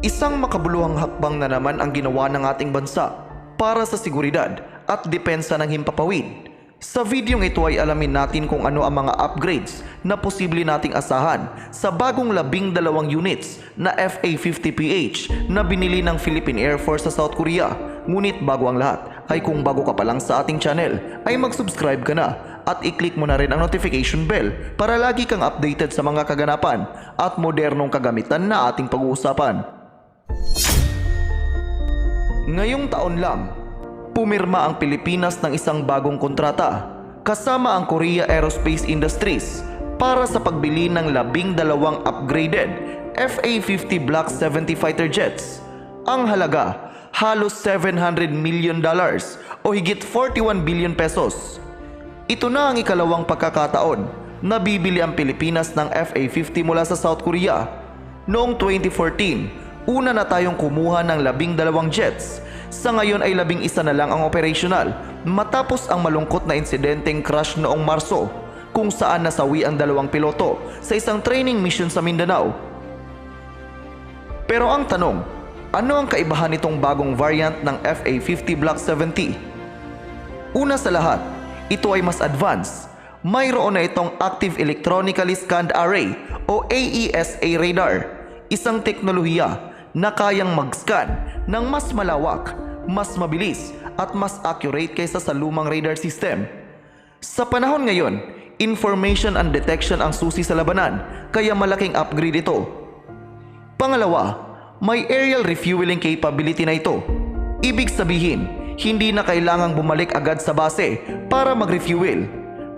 Isang makabuluhang hakbang na naman ang ginawa ng ating bansa para sa seguridad at depensa ng himpapawid. Sa videong ito ay alamin natin kung ano ang mga upgrades na posible nating asahan sa bagong labing dalawang units na FA-50PH na binili ng Philippine Air Force sa South Korea. Ngunit bago ang lahat ay kung bago ka pa lang sa ating channel ay mag-subscribe ka na at i-click mo na rin ang notification bell para lagi kang updated sa mga kaganapan at modernong kagamitan na ating pag-uusapan. Ngayong taon lang, pumirma ang Pilipinas ng isang bagong kontrata kasama ang Korea Aerospace Industries para sa pagbili ng labing dalawang upgraded FA-50 Block 70 fighter jets. Ang halaga, halos 700 million dollars o higit 41 billion pesos. Ito na ang ikalawang pagkakataon na bibili ang Pilipinas ng FA-50 mula sa South Korea. Noong 2014, una na tayong kumuha ng labing dalawang jets. Sa ngayon ay labing isa na lang ang operational matapos ang malungkot na insidenteng crash noong Marso kung saan nasawi ang dalawang piloto sa isang training mission sa Mindanao. Pero ang tanong, ano ang kaibahan nitong bagong variant ng FA-50 Block 70? Una sa lahat, ito ay mas advanced. Mayroon na itong Active Electronically Scanned Array o AESA radar, isang teknolohiya na kayang mag-scan ng mas malawak, mas mabilis at mas accurate kaysa sa lumang radar system. Sa panahon ngayon, information and detection ang susi sa labanan kaya malaking upgrade ito. Pangalawa, may aerial refueling capability na ito. Ibig sabihin, hindi na kailangang bumalik agad sa base para mag-refuel.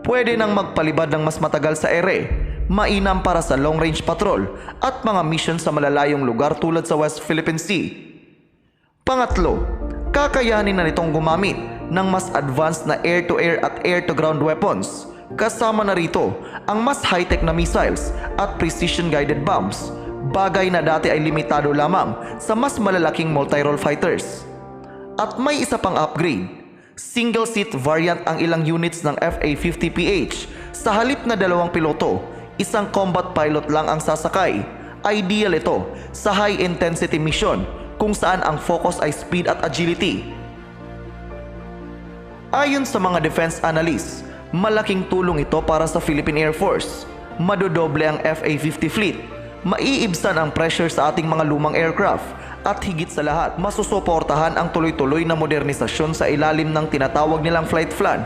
Pwede nang magpalibad ng mas matagal sa ere, mainam para sa long-range patrol at mga mission sa malalayong lugar tulad sa West Philippine Sea. Pangatlo, kakayanin na nitong gumamit ng mas advanced na air-to-air at air-to-ground weapons. Kasama na rito ang mas high-tech na missiles at precision-guided bombs, bagay na dati ay limitado lamang sa mas malalaking multi-role fighters. At may isa pang upgrade. Single seat variant ang ilang units ng FA-50PH. Sa halip na dalawang piloto, isang combat pilot lang ang sasakay. Ideal ito sa high intensity mission kung saan ang focus ay speed at agility. Ayon sa mga defense analysts, malaking tulong ito para sa Philippine Air Force. Madodoble ang FA-50 fleet. Maiibsan ang pressure sa ating mga lumang aircraft at higit sa lahat, masusuportahan ang tuloy-tuloy na modernisasyon sa ilalim ng tinatawag nilang flight plan.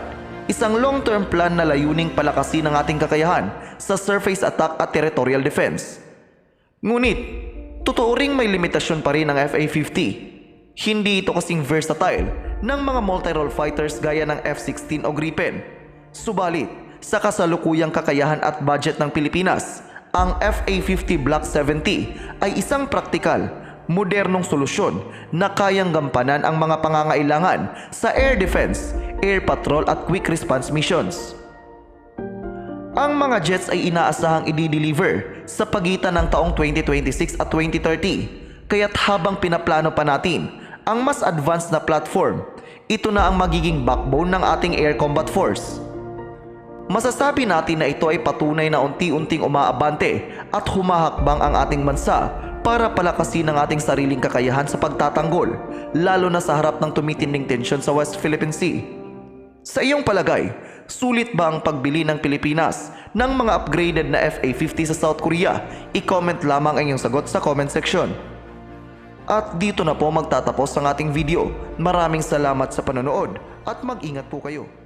Isang long-term plan na layuning palakasin ang ating kakayahan sa surface attack at territorial defense. Ngunit, totoo ring may limitasyon pa rin ang FA-50. Hindi ito kasing versatile ng mga multi-role fighters gaya ng F-16 o Gripen. Subalit, sa kasalukuyang kakayahan at budget ng Pilipinas, ang FA-50 Block 70 ay isang praktikal, modernong solusyon na kayang gampanan ang mga pangangailangan sa air defense, air patrol at quick response missions. Ang mga jets ay inaasahang i-deliver sa pagitan ng taong 2026 at 2030. Kaya't habang pinaplano pa natin ang mas advanced na platform, ito na ang magiging backbone ng ating air combat force. Masasabi natin na ito ay patunay na unti-unting umaabante at humahakbang ang ating bansa para palakasin ang ating sariling kakayahan sa pagtatanggol, lalo na sa harap ng tumitinding tensyon sa West Philippine Sea. Sa iyong palagay, sulit ba ang pagbili ng Pilipinas ng mga upgraded na FA-50 sa South Korea? I-comment lamang ang iyong sagot sa comment section. At dito na po magtatapos ang ating video. Maraming salamat sa panonood at mag-ingat po kayo.